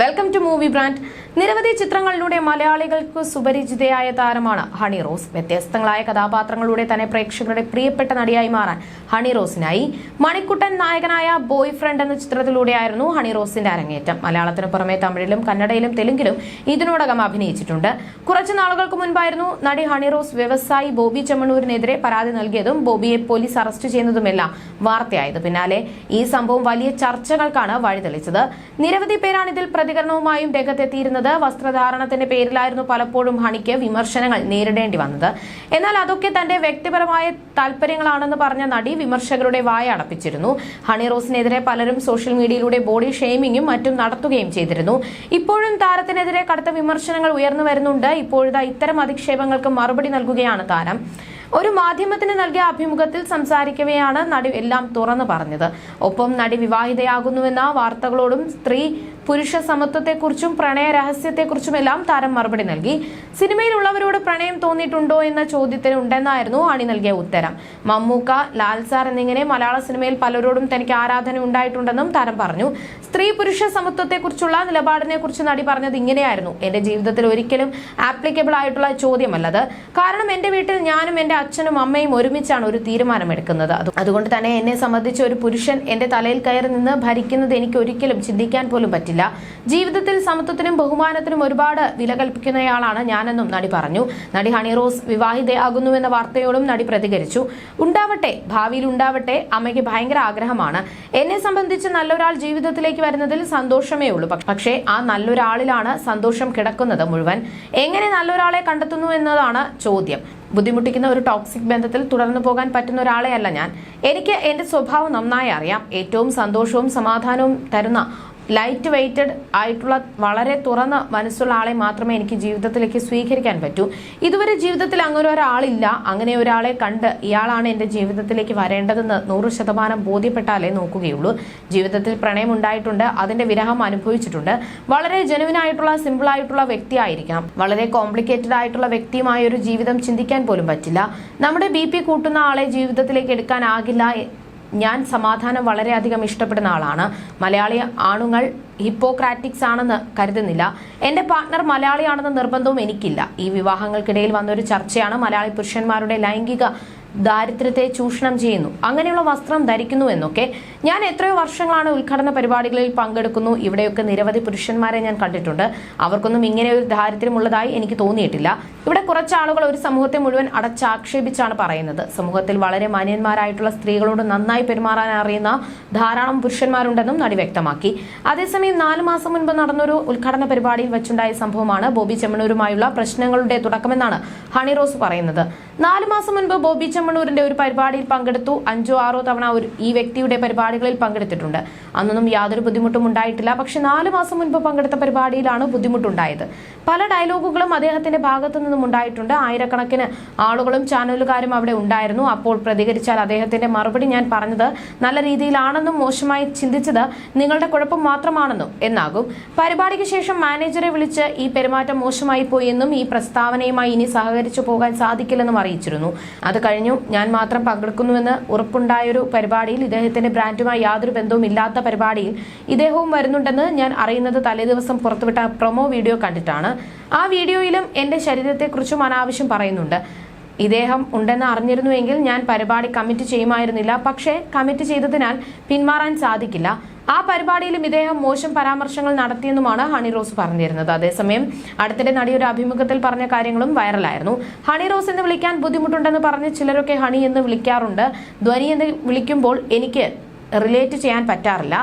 Welcome to movie brand നിരവധി ചിത്രങ്ങളിലൂടെ മലയാളികൾക്ക് സുപരിചിതയായ താരമാണ് ഹണി റോസ്. വ്യത്യസ്തങ്ങളായ കഥാപാത്രങ്ങളിലൂടെ തന്നെ പ്രേക്ഷകരുടെ പ്രിയപ്പെട്ട നടിയായി മാറാൻ ഹണി റോസിനായി മണിക്കുട്ടൻ നായകനായ ബോയ് ഫ്രണ്ട് എന്ന ചിത്രത്തിലൂടെയായിരുന്നു ഹണി റോസിന്റെ അരങ്ങേറ്റം. മലയാളത്തിന് പുറമെ തമിഴിലും കന്നഡയിലും തെലുങ്കിലും ഇതിനോടകം അഭിനയിച്ചിട്ടുണ്ട്. കുറച്ചു നാളുകൾക്ക് മുൻപായിരുന്നു നടി ഹണി റോസ് വ്യവസായി ബോബി ചെമ്മണൂരിനെതിരെ പരാതി നൽകിയതും ബോബിയെ പോലീസ് അറസ്റ്റ് ചെയ്യുന്നതുമെല്ലാം വാർത്തയായത്. പിന്നാലെ ഈ സംഭവം വലിയ ചർച്ചകൾക്കാണ് വഴിതെളിച്ചത്. നിരവധി പേരാണ് ഇതിൽ പ്രതികരണവുമായും രംഗത്തെത്തിയിരുന്നത് വസ്ത്രധാരണത്തിന്റെ പേരിലായിരുന്നു പലപ്പോഴും ഹണിക്ക് വിമർശനങ്ങൾ നേരിടേണ്ടി വന്നത്. എന്നാൽ അതൊക്കെ തന്റെ വ്യക്തിപരമായ താല്പര്യങ്ങളാണെന്ന് പറഞ്ഞ നടി വിമർശകരുടെ വായ അടപ്പിച്ചിരുന്നു. ഹണി റോസിനെതിരെ പലരും സോഷ്യൽ മീഡിയയിലൂടെ ബോഡി ഷെയ്മിങ്ങും മറ്റും നടത്തുകയും ചെയ്തിരുന്നു. ഇപ്പോഴും താരത്തിനെതിരെ കടുത്ത വിമർശനങ്ങൾ ഉയർന്നു വരുന്നുണ്ട്. ഇപ്പോഴത്തെ ഇത്തരം അധിക്ഷേപങ്ങൾക്ക് മറുപടി നൽകുകയാണ് താരം. ഒരു മാധ്യമത്തിന് നൽകിയ അഭിമുഖത്തിൽ സംസാരിക്കവെയാണ് നടി എല്ലാം തുറന്നു പറഞ്ഞത്. ഒപ്പം നടി വിവാഹിതയാകുന്നുവെന്ന വാർത്തകളോടും സ്ത്രീ പുരുഷ സമത്വത്തെക്കുറിച്ചും പ്രണയ രഹസ്യത്തെക്കുറിച്ചുമെല്ലാം താരം മറുപടി നൽകി. സിനിമയിലുള്ളവരോട് പ്രണയം തോന്നിയിട്ടുണ്ടോ എന്ന ചോദ്യത്തിന് ഉണ്ടെന്നായിരുന്നു അണി നൽകിയ ഉത്തരം. മമ്മൂക്ക ലാൽ സാർ എന്നിങ്ങനെ മലയാള സിനിമയിൽ പലരോടും തനിക്ക് ആരാധന ഉണ്ടായിട്ടുണ്ടെന്നും താരം പറഞ്ഞു. സ്ത്രീ പുരുഷ സമത്വത്തെക്കുറിച്ചുള്ള നിലപാടിനെ കുറിച്ച് നടി പറഞ്ഞത് ഇങ്ങനെയായിരുന്നു. എന്റെ ജീവിതത്തിൽ ഒരിക്കലും ആപ്ലിക്കബിൾ ആയിട്ടുള്ള ചോദ്യമല്ലത്. കാരണം എന്റെ വീട്ടിൽ ഞാനും എന്റെ അച്ഛനും അമ്മയും ഒരുമിച്ചാണ് ഒരു തീരുമാനമെടുക്കുന്നത്. അത് അതുകൊണ്ട് തന്നെ എന്നെ സംബന്ധിച്ച് ഒരു പുരുഷൻ എന്റെ തലയിൽ കയറി നിന്ന് ഭരിക്കുന്നത് എനിക്ക് ഒരിക്കലും ചിന്തിക്കാൻ പോലും പറ്റില്ല. ജീവിതത്തിൽ സമത്വത്തിനും ബഹുമാനത്തിനും ഒരുപാട് വില കൽപ്പിക്കുന്നയാളാണ് ഞാനെന്നും നടി പറഞ്ഞു. നടി ഹണി റോസ് വിവാഹിതയാകുന്നുവെന്ന വാർത്തയോടും നടി പ്രതികരിച്ചു. ഉണ്ടാവട്ടെ ഭാവിയിൽ ഉണ്ടാവട്ടെ അമ്മയ്ക്ക് ഭയങ്കര ആഗ്രഹമാണ്. എന്നെ സംബന്ധിച്ച് നല്ലൊരാൾ ജീവിതത്തിലേക്ക് വരുന്നതിൽ സന്തോഷമേ ഉള്ളൂ. പക്ഷ- ആ നല്ലൊരാളിലാണ് സന്തോഷം കിടക്കുന്നത് മുഴുവൻ. എങ്ങനെ നല്ലൊരാളെ കണ്ടെത്തുന്നു എന്നതാണ് ചോദ്യം. ബുദ്ധിമുട്ടിക്കുന്ന ഒരു ടോക്സിക് ബന്ധത്തിൽ തുടർന്നു പോകാൻ പറ്റുന്ന ഒരാളെയല്ല ഞാൻ. എനിക്ക് എന്റെ സ്വഭാവം നന്നായി അറിയാം. ഏറ്റവും സന്തോഷവും സമാധാനവും തരുന്ന ലൈറ്റ് വെയ്റ്റഡ് ആയിട്ടുള്ള വളരെ തുറന്ന മനസ്സുള്ള ആളെ മാത്രമേ എനിക്ക് ജീവിതത്തിലേക്ക് സ്വീകരിക്കാൻ പറ്റൂ. ഇതുവരെ ജീവിതത്തിൽ അങ്ങനെ ഒരാളില്ല. അങ്ങനെ ഒരാളെ കണ്ട് ഇയാളാണ് എന്റെ ജീവിതത്തിലേക്ക് വരേണ്ടതെന്ന് നൂറ് ശതമാനം ബോധ്യപ്പെട്ടാലേ നോക്കുകയുള്ളൂ. ജീവിതത്തിൽ പ്രണയം ഉണ്ടായിട്ടുണ്ട്. അതിന്റെ വിരഹം അനുഭവിച്ചിട്ടുണ്ട്. വളരെ ജനുവിനായിട്ടുള്ള സിമ്പിളായിട്ടുള്ള വ്യക്തിയായിരിക്കണം. വളരെ കോംപ്ലിക്കേറ്റഡ് ആയിട്ടുള്ള വ്യക്തിയുമായ ഒരു ജീവിതം ചിന്തിക്കാൻ പോലും പറ്റില്ല. നമ്മുടെ ബി പി കൂട്ടുന്ന ആളെ ജീവിതത്തിലേക്ക് എടുക്കാനാകില്ല ഞാൻ സമാധാനം വളരെയധികം ഇഷ്ടപ്പെടുന്ന ആളാണ്. മലയാളി ആണുങ്ങൾ ഹിപ്പോക്രാറ്റിക്സ് ആണെന്ന് കരുതുന്നില്ല. എന്റെ പാർട്ട്ണർ മലയാളിയാണെന്ന നിർബന്ധവും എനിക്കില്ല. ഈ വിവാഹങ്ങൾക്കിടയിൽ വന്നൊരു ചർച്ചയാണ് മലയാളി പുരുഷന്മാരുടെ ലൈംഗിക ദാരിദ്ര്യത്തെ ചൂഷണം ചെയ്യുന്നു. അങ്ങനെയുള്ള വസ്ത്രം ധരിക്കുന്നു എന്നൊക്കെ ഞാൻ എത്രയോ വർഷങ്ങളാണ് ഉദ്ഘാടന പരിപാടികളിൽ പങ്കെടുക്കുന്നു. ഇവിടെയൊക്കെ നിരവധി പുരുഷന്മാരെ ഞാൻ കണ്ടിട്ടുണ്ട്. അവർക്കൊന്നും ഇങ്ങനെ ഒരു ദാരിദ്ര്യമുള്ളതായി എനിക്ക് തോന്നിയിട്ടില്ല. ഇവിടെ കുറച്ച് ആളുകൾ ഒരു സമൂഹത്തെ മുഴുവൻ അടച്ചാക്ഷേപിച്ചാണ് പറയുന്നത്. സമൂഹത്തിൽ വളരെ മാന്യന്മാരായിട്ടുള്ള സ്ത്രീകളോട് നന്നായി പെരുമാറാൻ അറിയുന്ന ധാരാളം പുരുഷന്മാരുണ്ടെന്നും നടി വ്യക്തമാക്കി. അതേസമയം നാലു മാസം മുൻപ് നടന്നൊരു ഉദ്ഘാടന പരിപാടിയിൽ വെച്ചുണ്ടായ സംഭവമാണ് ബോബി ചെമ്മണൂരുമായുള്ള പ്രശ്നങ്ങളുടെ തുടക്കമെന്നാണ് ഹണി റോസ് പറയുന്നത്. നാലു മാസം മുൻപ് ബോബി ചെമ്മണൂരിന്റെ ഒരു പരിപാടിയിൽ പങ്കെടുത്തു. അഞ്ചോ ആറോ തവണ ഒരു ഈ വ്യക്തിയുടെ പരിപാടികളിൽ പങ്കെടുത്തിട്ടുണ്ട്. അന്നൊന്നും യാതൊരു ബുദ്ധിമുട്ടും ഉണ്ടായിട്ടില്ല. പക്ഷെ നാല് മാസം മുൻപ് പങ്കെടുത്ത പരിപാടിയിലാണ് ബുദ്ധിമുട്ടുണ്ടായത്. പല ഡയലോഗുകളും അദ്ദേഹത്തിന്റെ ഭാഗത്തു നിന്നും ഉണ്ടായിട്ടുണ്ട്. ആയിരക്കണക്കിന് ആളുകളും ചാനലുകാരും അവിടെ ഉണ്ടായിരുന്നു. അപ്പോൾ പ്രതികരിച്ചാൽ അദ്ദേഹത്തിന്റെ മറുപടി ഞാൻ പറഞ്ഞത് നല്ല രീതിയിലാണെന്നും മോശമായി ചിന്തിച്ചത് നിങ്ങളുടെ കുഴപ്പം മാത്രമാണെന്നും എന്നാകും. പരിപാടിക്ക് ശേഷം മാനേജറെ വിളിച്ച് ഈ പെരുമാറ്റം മോശമായി പോയെന്നും ഈ പ്രസ്താവനയുമായി ഇനി സഹകരിച്ചു പോകാൻ സാധിക്കില്ലെന്നും അറിയിച്ചിരുന്നു. അത് കഴിഞ്ഞു ഞാൻ മാത്രം പങ്കെടുക്കുന്നുവെന്ന് ഉറപ്പുണ്ടായൊരു പരിപാടിയിൽ ഇദ്ദേഹത്തിന്റെ ബ്രാൻഡുമായി യാതൊരു ബന്ധവും ഇല്ലാത്ത പരിപാടിയിൽ ഇദ്ദേഹവും വരുന്നുണ്ടെന്ന് ഞാൻ അറിയുന്നത് തലേദിവസം പുറത്തുവിട്ട പ്രൊമോ വീഡിയോ കണ്ടിട്ടാണ്. ആ വീഡിയോയിലും എന്റെ ശരീരത്തെക്കുറിച്ചും അനാവശ്യം പറയുന്നുണ്ട്. ഇദ്ദേഹം ഉണ്ടെന്ന് അറിഞ്ഞിരുന്നുവെങ്കിൽ ഞാൻ പരിപാടി കമ്മിറ്റ് ചെയ്യുമായിരുന്നില്ല. പക്ഷേ കമ്മിറ്റ് ചെയ്തതിനാൽ പിന്മാറാൻ സാധിക്കില്ല. ആ പരിപാടിയിലും ഇദ്ദേഹം മോശം പരാമർശങ്ങൾ നടത്തിയെന്നുമാണ് ഹണി റോസ് പറഞ്ഞിരുന്നത്. അതേസമയം അടുത്തിടെ നടിയുടെ അഭിമുഖത്തിൽ പറഞ്ഞ കാര്യങ്ങളും വൈറലായിരുന്നു. ഹണി റോസ് എന്ന് വിളിക്കാൻ ബുദ്ധിമുട്ടുണ്ടെന്ന് പറഞ്ഞ് ചിലരൊക്കെ ഹണി എന്ന് വിളിക്കാറുണ്ട്. ധ്വനി എന്ന് വിളിക്കുമ്പോൾ എനിക്ക് റിലേറ്റ് ചെയ്യാൻ പറ്റാറില്ല.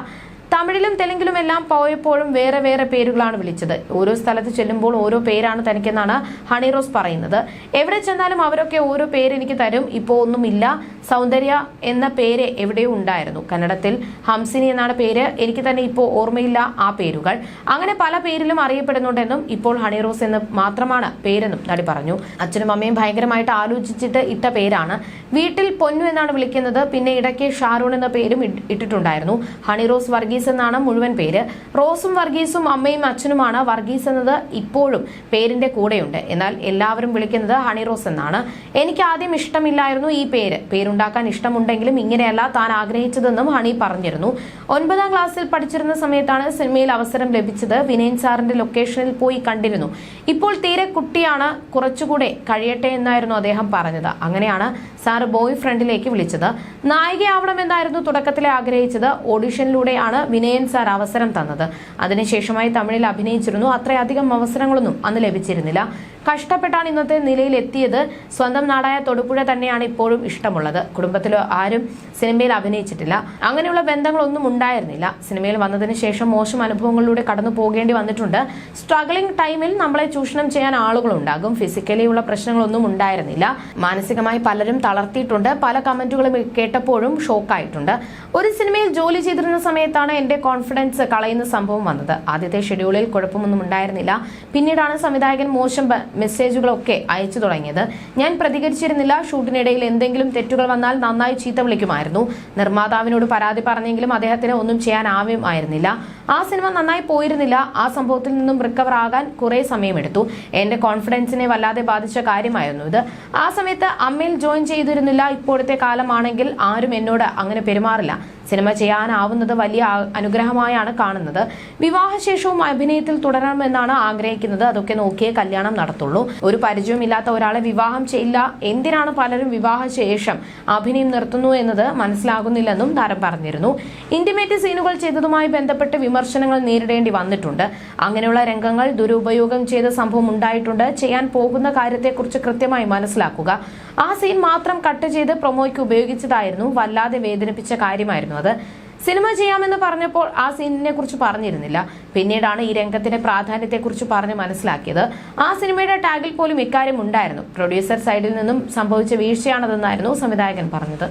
തമിഴിലും തെലുങ്കിലും എല്ലാം പോയപ്പോഴും വേറെ വേറെ പേരുകളാണ് വിളിച്ചത്. ഓരോ സ്ഥലത്ത് ചെല്ലുമ്പോൾ ഓരോ പേരാണ് തനിക്കെന്നാണ് ഹണി റോസ് പറയുന്നത്. എവിടെ ചെന്നാലും അവരൊക്കെ ഓരോ പേര് എനിക്ക് തരും. ഇപ്പോൾ ഒന്നുമില്ല. സൗന്ദര്യ എന്ന പേര് എവിടെയോ ഉണ്ടായിരുന്നു. കന്നഡത്തിൽ ഹംസിനി എന്നാണ് പേര്. എനിക്ക് തന്നെ ഇപ്പോൾ ഓർമ്മയില്ല ആ പേരുകൾ. അങ്ങനെ പല പേരിലും അറിയപ്പെടുന്നുണ്ടെന്നും ഇപ്പോൾ ഹണി റോസ് എന്ന് മാത്രമാണ് പേരെന്നും നടി പറഞ്ഞു. അച്ഛനും അമ്മയും ഭയങ്കരമായിട്ട് ആലോചിച്ചിട്ട് ഇട്ട പേരാണ്. വീട്ടിൽ പൊന്നു എന്നാണ് വിളിക്കുന്നത്. പിന്നെ ഇടയ്ക്ക് ഷാരൂൺ എന്ന പേരും ഇട്ടിട്ടുണ്ടായിരുന്നു. ഹണി റോസ് വർഗീസ് വർഗീസ് എന്നാണ് മുഴുവൻ പേര്. റോസും വർഗീസും അമ്മയും അച്ഛനുമാണ് വർഗീസ് എന്നത് ഇപ്പോഴും പേരിന്റെ കൂടെയുണ്ട്. എന്നാൽ എല്ലാവരും വിളിക്കുന്നത് ഹണി റോസ് എന്നാണ്. എനിക്ക് ആദ്യം ഇഷ്ടമില്ലായിരുന്നു ഈ പേര്. പേരുണ്ടാക്കാൻ ഇഷ്ടമുണ്ടെങ്കിലും ഇങ്ങനെയല്ല താൻ ആഗ്രഹിച്ചതെന്നും ഹണി പറഞ്ഞിരുന്നു. ഒൻപതാം ക്ലാസ്സിൽ പഠിച്ചിരുന്ന സമയത്താണ് സിനിമയിൽ അവസരം ലഭിച്ചത്. വിനയൻ സാറിന്റെ ലൊക്കേഷനിൽ പോയി കണ്ടിരുന്നു. ഇപ്പോൾ തീരെ കുട്ടിയാണ്. കുറച്ചുകൂടെ കഴിയട്ടെ എന്നായിരുന്നു അദ്ദേഹം പറഞ്ഞത്. അങ്ങനെയാണ് സാറ് ബോയ് ഫ്രണ്ടിലേക്ക് വിളിച്ചത്. നായികയാവണമെന്നായിരുന്നു തുടക്കത്തിലെ ആഗ്രഹിച്ചത്. ഓഡിഷനിലൂടെയാണ് വിനയൻ സാർ അവസരം തന്നത്. അതിനുശേഷമായി തമിഴിൽ അഭിനയിച്ചിരുന്നു. അത്രയധികം അവസരങ്ങളൊന്നും അന്ന് ലഭിച്ചിരുന്നില്ല. കഷ്ടപ്പെട്ടാണ് ഇന്നത്തെ നിലയിൽ എത്തിയത് സ്വന്തം നാടായ തൊടുപുഴ തന്നെയാണ് ഇപ്പോഴും ഇഷ്ടമുള്ളത്. കുടുംബത്തിലോ ആരും സിനിമയിൽ അഭിനയിച്ചിട്ടില്ല. അങ്ങനെയുള്ള ബന്ധങ്ങളൊന്നും ഉണ്ടായിരുന്നില്ല. സിനിമയിൽ വന്നതിന് ശേഷം മോശം അനുഭവങ്ങളിലൂടെ കടന്നു പോകേണ്ടി വന്നിട്ടുണ്ട്. സ്ട്രഗ്ലിംഗ് ടൈമിൽ നമ്മളെ ചൂഷണം ചെയ്യാൻ ആളുകളുണ്ടാകും. ഫിസിക്കലി ഉള്ള പ്രശ്നങ്ങളൊന്നും ഉണ്ടായിരുന്നില്ല. മാനസികമായി പലരും തളർത്തിയിട്ടുണ്ട്. പല കമന്റുകളും കേട്ടപ്പോഴും ഷോക്കായിട്ടുണ്ട്. ഒരു സിനിമയിൽ ജോലി ചെയ്തിരുന്ന സമയത്താണ് എന്റെ കോൺഫിഡൻസ് കളയുന്ന സംഭവം വന്നത്. ആദ്യത്തെ ഷെഡ്യൂളിൽ കുഴപ്പമൊന്നും ഉണ്ടായിരുന്നില്ല. പിന്നീടാണ് സംവിധായകൻ മോശം മെസ്സേജുകളൊക്കെ അയച്ചു തുടങ്ങിയത്. ഞാൻ പ്രതികരിച്ചിരുന്നില്ല. ഷൂട്ടിനിടയിൽ എന്തെങ്കിലും തെറ്റുകൾ വന്നാൽ നന്നായി ചീത്ത വിളിക്കുമായിരുന്നു. നിർമ്മാതാവിനോട് പരാതി പറഞ്ഞെങ്കിലും അദ്ദേഹത്തിന് ഒന്നും ചെയ്യാൻ ആവുമായിരുന്നില്ല ആ സിനിമ നന്നായി പോയിരുന്നില്ല. ആ സംഭവത്തിൽ നിന്നും റിക്കവർ ആകാൻ കുറെ സമയമെടുത്തു. എന്റെ കോൺഫിഡൻസിനെ വല്ലാതെ ബാധിച്ച കാര്യമായിരുന്നു ഇത്. ആ സമയത്ത് അമ്മയിൽ ജോയിൻ ചെയ്തിരുന്നില്ല. ഇപ്പോഴത്തെ കാലമാണെങ്കിൽ ആരും എന്നോട് അങ്ങനെ പെരുമാറില്ല. സിനിമ ചെയ്യാനാവുന്നത് വലിയ അനുഗ്രഹമായാണ് കാണുന്നത്. വിവാഹശേഷവും അഭിനയത്തിൽ തുടരണമെന്നാണ് ആഗ്രഹിക്കുന്നത്. അതൊക്കെ നോക്കിയേ കല്യാണം നടത്തുള്ളൂ. ഒരു പരിചയമില്ലാത്ത ഒരാളെ വിവാഹം ചെയ്യില്ല. എന്തിനാണ് പലരും വിവാഹശേഷം അഭിനയം നിർത്തുന്നു എന്നത് മനസ്സിലാകുന്നില്ലെന്നും താരം പറഞ്ഞിരുന്നു. ഇന്റിമേറ്റ് സീനുകൾ ചെയ്തതുമായി ബന്ധപ്പെട്ട് വിമർശനങ്ങൾ നേരിടേണ്ടി വന്നിട്ടുണ്ട്. അങ്ങനെയുള്ള രംഗങ്ങൾ ദുരുപയോഗം ചെയ്ത സംഭവം ഉണ്ടായിട്ടുണ്ട്. ചെയ്യാൻ പോകുന്ന കാര്യത്തെക്കുറിച്ച് കൃത്യമായി മനസ്സിലാക്കുക. ആ സീൻ മാത്രം കട്ട് ചെയ്ത് പ്രൊമോയ്ക്ക് ഉപയോഗിച്ചതായിരുന്നു. വല്ലാതെ വേദനിപ്പിച്ച കാര്യമായിരുന്നു അത്. സിനിമ ചെയ്യാമെന്ന് പറഞ്ഞപ്പോൾ ആ സീനിനെ കുറിച്ച് പറഞ്ഞിരുന്നില്ല. പിന്നീടാണ് ഈ രംഗത്തിന്റെ പ്രാധാന്യത്തെക്കുറിച്ച് പറഞ്ഞ് മനസ്സിലാക്കിയത്. ആ സിനിമയുടെ ടാഗിൽ പോലും ഇക്കാര്യം ഉണ്ടായിരുന്നു. പ്രൊഡ്യൂസർ സൈഡിൽ നിന്നും സംഭവിച്ച വീഴ്ചയാണതെന്നായിരുന്നു സംവിധായകൻ പറഞ്ഞത്.